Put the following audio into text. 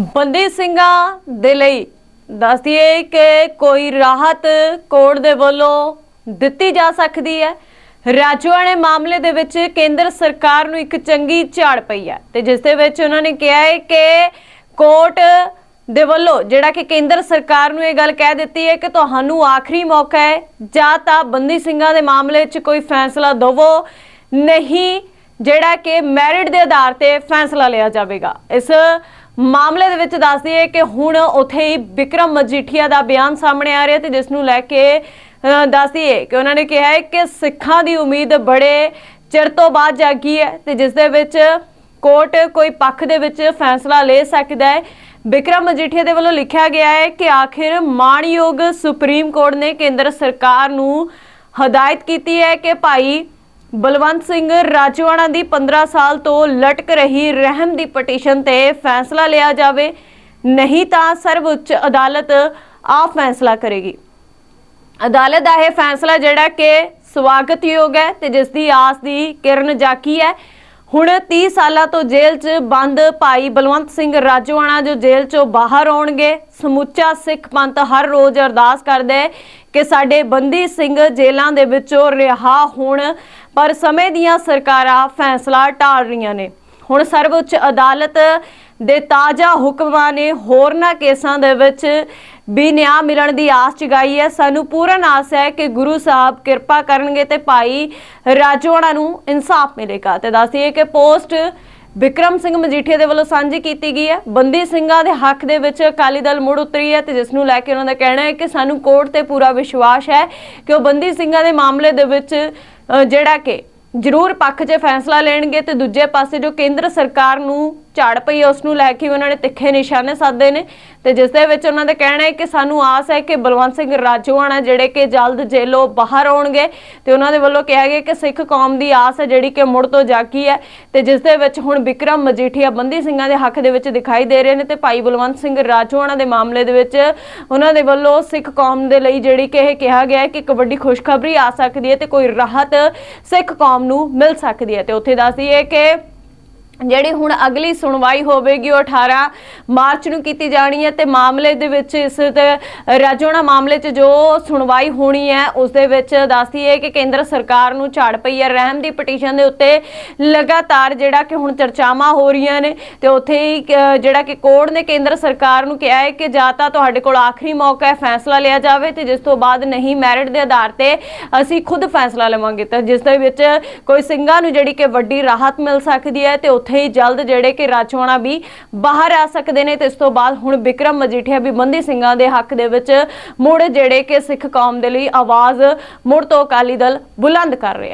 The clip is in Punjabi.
ਬੰਦੀ ਸਿੰਘਾਂ ਦੇ ਲਈ ਦੱਸਦੀਏ ਕਿ ਕੋਈ ਰਾਹਤ ਕੋਰਟ ਦੇ ਵੱਲੋਂ ਦਿੱਤੀ ਜਾ ਸਕਦੀ ਹੈ। ਰਾਜਵਾਨੇ ਮਾਮਲੇ ਦੇ ਵਿੱਚ ਕੇਂਦਰ ਸਰਕਾਰ ਨੂੰ ਇੱਕ ਚੰਗੀ ਝਾੜ ਪਈ ਹੈ ਤੇ ਜਿਸ ਦੇ ਵਿੱਚ ਉਹਨਾਂ ਨੇ ਕਿਹਾ ਹੈ ਕਿ ਕੋਰਟ ਦੇ ਵੱਲੋਂ ਜਿਹੜਾ ਕਿ ਕੇਂਦਰ ਸਰਕਾਰ ਨੂੰ ਇਹ ਗੱਲ ਕਹਿ ਦਿੱਤੀ ਹੈ ਕਿ ਤੁਹਾਨੂੰ ਆਖਰੀ ਮੌਕਾ ਹੈ, ਜਾਂ ਤਾਂ ਬੰਦੀ ਸਿੰਘਾਂ ਦੇ ਮਾਮਲੇ 'ਚ ਕੋਈ ਫੈਸਲਾ ਦਵੋ। ਨਹੀਂ, ਜਿਹੜਾ ਕਿ ਮੈਰਿਟ ਦੇ ਆਧਾਰ ਤੇ ਫੈਸਲਾ ਲਿਆ ਜਾਵੇਗਾ। ਇਸ ਮਾਮਲੇ ਦੇ ਵਿੱਚ ਦੱਸਦੀ ਹੈ ਕਿ ਹੁਣ ਉਥੇ ਹੀ ਵਿਕਰਮ ਮਜੀਠੀਆ ਦਾ ਬਿਆਨ ਸਾਹਮਣੇ ਆ ਰਿਹਾ ਤੇ ਜਿਸ ਨੂੰ ਲੈ ਕੇ ਅ, ਦੱਸਦੀ ਕਿ ਉਹਨਾਂ ਨੇ ਕਿਹਾ ਹੈ ਕਿ ਸਿੱਖਾਂ ਦੀ ਉਮੀਦ ਬੜੇ ਚਿਰ ਤੋਂ ਬਾਅਦ ਜਾਗੀ ਹੈ ਤੇ ਜਿਸ ਦੇ ਵਿੱਚ ਕੋਰਟ ਕੋਈ ਪੱਖ ਦੇ ਵਿੱਚ ਫੈਸਲਾ ਲੈ ਸਕਦਾ ਹੈ। ਬਿਕਰਮ ਮਜੀਠੀਆ ਦੇ ਵੱਲੋਂ ਲਿਖਿਆ ਗਿਆ ਹੈ ਕਿ ਆਖਿਰ ਮਾਣਯੋਗ ਸੁਪਰੀਮ ਕੋਰਟ ਨੇ ਕੇਂਦਰ ਸਰਕਾਰ ਨੂੰ ਹਦਾਇਤ ਕੀਤੀ ਹੈ ਕਿ ਭਾਈ ਬਲਵੰਤ ਸਿੰਘ ਰਾਜਵਾਨਾ ਦੀ 15 ਸਾਲ ਤੋਂ ਲਟਕ ਰਹੀ ਰਹਿਮ ਦੀ ਪਟੀਸ਼ਨ ਤੇ ਫੈਸਲਾ ਲਿਆ ਜਾਵੇ, ਨਹੀਂ ਤਾਂ ਸਰਵਉੱਚ ਅਦਾਲਤ ਆ ਫੈਸਲਾ ਕਰੇਗੀ। ਅਦਾਲਤ ਦਾ ਇਹ ਫੈਸਲਾ ਜਿਹੜਾ ਕਿ ਸਵਾਗਤਯੋਗ ਹੈ ਤੇ ਜਿਸ ਦੀ ਆਸ ਦੀ ਕਿਰਨ ਜਾਕੀ ਹੈ। ਹੁਣ 30 ਸਾਲਾਂ ਤੋਂ ਜੇਲ੍ਹ 'ਚ ਬੰਦ ਭਾਈ ਬਲਵੰਤ ਸਿੰਘ ਰਾਜਵਾਨਾ ਜੋ ਜੇਲ੍ਹ 'ਚੋਂ ਬਾਹਰ ਆਉਣਗੇ। ਸਮੁੱਚਾ ਸਿੱਖ ਪੰਥ ਹਰ ਰੋਜ਼ ਅਰਦਾਸ ਕਰਦਾ ਹੈ ਕਿ ਸਾਡੇ ਬੰਦੀ ਸਿੰਘ ਜੇਲ੍ਹਾਂ ਦੇ ਵਿੱਚੋਂ ਰਿਹਾ ਹੋਣ, ਪਰ ਸਮੇਂ ਦੀਆਂ ਸਰਕਾਰਾਂ ਫੈਸਲਾ ਟਾਲ ਰਹੀਆਂ ਨੇ। ਹੁਣ ਸਰਵਉੱਚ ਅਦਾਲਤ ਦੇ ਤਾਜ਼ਾ ਹੁਕਮਾਂ ਨੇ ਹੋਰਨਾਂ ਕੇਸਾਂ ਦੇ ਵਿੱਚ ਵੀ ਨਿਆਂ ਮਿਲਣ ਦੀ ਆਸ ਜਗਾਈ ਹੈ। ਸਾਨੂੰ ਪੂਰਨ ਆਸ ਹੈ ਕਿ ਗੁਰੂ ਸਾਹਿਬ ਕਿਰਪਾ ਕਰਨਗੇ ਤੇ ਭਾਈ ਰਾਜੋਣਾ ਨੂੰ ਇਨਸਾਫ ਮਿਲੇਗਾ। ਤੇ ਦੱਸਦੀਏ ਕਿ ਪੋਸਟ ਵਿਕਰਮ ਸਿੰਘ ਮਜੀਠੀਆ ਦੇ ਵੱਲੋਂ ਸਾਂਝੀ ਕੀਤੀ ਗਈ ਹੈ। ਬੰਦੀ ਸਿੰਘਾਂ ਦੇ ਹੱਕ ਦੇ ਵਿੱਚ ਅਕਾਲੀ ਦਲ ਮੁੜ ਉਤਰੀ ਹੈ ਤੇ ਜਿਸ ਨੂੰ ਲੈ ਕੇ ਉਹਨਾਂ ਦਾ ਕਹਿਣਾ ਹੈ ਕਿ ਸਾਨੂੰ ਕੋਰਟ ਤੇ ਪੂਰਾ ਵਿਸ਼ਵਾਸ ਹੈ ਕਿ ਉਹ ਬੰਦੀ ਸਿੰਘਾਂ ਦੇ ਮਾਮਲੇ ਦੇ ਵਿੱਚ ਜਿਹੜਾ ਕਿ ਜ਼ਰੂਰ ਪੱਖ 'ਚ ਫੈਸਲਾ ਲੈਣਗੇ ਤੇ ਦੂਜੇ ਪਾਸੇ ਜੋ ਕੇਂਦਰ ਸਰਕਾਰ ਨੂੰ ਝਾੜ ਪਈ ਹੈ, ਉਸ ਨੂੰ ਲੈ ਕੇ ਉਹਨਾਂ ਨੇ ਤਿੱਖੇ ਨਿਸ਼ਾਨੇ ਸਾਧੇ ਨੇ। ਤੇ ਜਿਸ ਦੇ ਵਿੱਚ ਉਹਨਾਂ ਦਾ ਕਹਿਣਾ ਹੈ ਕਿ ਸਾਨੂੰ ਆਸ ਹੈ ਕਿ ਬਲਵੰਤ ਸਿੰਘ ਰਾਜੋਆਣਾ ਜਿਹੜੇ ਕਿ ਜਲਦ ਜੇਲੋਂ ਬਾਹਰ ਆਉਣਗੇ ਤੇ ਉਹਨਾਂ ਦੇ ਵੱਲੋਂ ਕਿਹਾ ਗਿਆ ਕਿ ਸਿੱਖ ਕੌਮ ਦੀ ਆਸ ਹੈ ਜਿਹੜੀ ਕਿ ਮੁੜ ਤੋਂ ਜਾਗੀ ਹੈ। ਤੇ ਜਿਸ ਦੇ ਵਿੱਚ ਹੁਣ ਵਿਕਰਮ ਮਜੀਠੀਆ ਬੰਦੀ ਸਿੰਘਾਂ ਦੇ ਹੱਕ ਦੇ ਵਿੱਚ ਦਿਖਾਈ ਦੇ ਰਹੇ ਨੇ ਤੇ ਭਾਈ ਬਲਵੰਤ ਸਿੰਘ ਰਾਜੋਆਣਾ ਦੇ ਮਾਮਲੇ ਦੇ ਵਿੱਚ ਉਹਨਾਂ ਦੇ ਵੱਲੋਂ ਸਿੱਖ ਕੌਮ ਦੇ ਲਈ ਜਿਹੜੀ ਕਿ ਇਹ ਕਿਹਾ ਗਿਆ ਹੈ ਕਿ ਇੱਕ ਵੱਡੀ ਖੁਸ਼ਖਬਰੀ ਆ ਸਕਦੀ ਹੈ ਤੇ ਕੋਈ ਰਾਹਤ ਸਿੱਖ ਕੌਮ ਨੂੰ ਮਿਲ ਸਕਦੀ ਹੈ। ਤੇ ਉੱਥੇ ਦੱਸਦੀ ਹੈ ਕਿ ਜਿਹੜੀ ਹੁਣ ਅਗਲੀ ਸੁਣਵਾਈ ਹੋਵੇਗੀ ਉਹ 18 ਮਾਰਚ ਨੂੰ ਕੀਤੀ ਜਾਣੀ ਹੈ ਤੇ ਮਾਮਲੇ ਦੇ ਵਿੱਚ ਇਸ ਤੇ ਰਾਜੋਣਾ ਮਾਮਲੇ 'ਚ ਜੋ ਸੁਣਵਾਈ ਹੋਣੀ ਹੈ, ਉਸ ਦੇ ਵਿੱਚ ਦੱਸਦੀ ਹੈ ਕਿ ਕੇਂਦਰ ਸਰਕਾਰ ਨੂੰ ਝਾੜ ਪਈ ਹੈ। ਰਹਿਮ ਦੀ ਪਟੀਸ਼ਨ ਦੇ ਉੱਤੇ ਲਗਾਤਾਰ ਜਿਹੜਾ ਕਿ ਹੁਣ ਚਰਚਾਵਾਂ ਹੋ ਰਹੀਆਂ ਨੇ ਤੇ ਉੱਥੇ ਹੀ ਜਿਹੜਾ ਕਿ ਕੋਰਟ ਨੇ ਕੇਂਦਰ ਸਰਕਾਰ ਨੂੰ ਕਿਹਾ ਹੈ ਕਿ ਜਾਂ ਤਾਂ ਤੁਹਾਡੇ ਕੋਲ ਆਖਰੀ ਮੌਕਾ ਹੈ, ਫੈਸਲਾ ਲਿਆ ਜਾਵੇ ਤੇ ਜਿਸ ਤੋਂ ਬਾਅਦ ਨਹੀਂ ਮੈਰਿਟ ਦੇ ਆਧਾਰ ਤੇ ਅਸੀਂ ਖੁਦ ਫੈਸਲਾ ਲਵਾਂਗੇ। ਤਾਂ ਜਿਸ ਦੇ ਵਿੱਚ ਕੋਈ ਸਿੰਘਾਂ ਨੂੰ ਜਿਹੜੀ ਕਿ ਵੱਡੀ ਰਾਹਤ ਮਿਲ ਸਕਦੀ ਹੈ ਤੇ ਉੱਥੇ ਹੀ ਜਲਦ ਜਿਹੜੇ ਕਿ ਰਾਜਵਾਨਾ ਵੀ ਬਾਹਰ ਆ ਸਕਦੇ ਨੇ ਤੇ ਇਸ ਤੋਂ ਬਾਅਦ ਹੁਣ ਵਿਕਰਮ ਮਜੀਠੀਆ ਵੀ ਬੰਦੀ ਸਿੰਘਾਂ ਦੇ ਹੱਕ ਦੇ ਵਿੱਚ ਮੁੜ ਜਿਹੜੇ ਕਿ ਸਿੱਖ ਕੌਮ ਦੇ ਲਈ ਆਵਾਜ਼ ਮੁੜ ਤੋਂ ਅਕਾਲੀ ਦਲ ਬੁਲੰਦ ਕਰ ਰਿਹਾ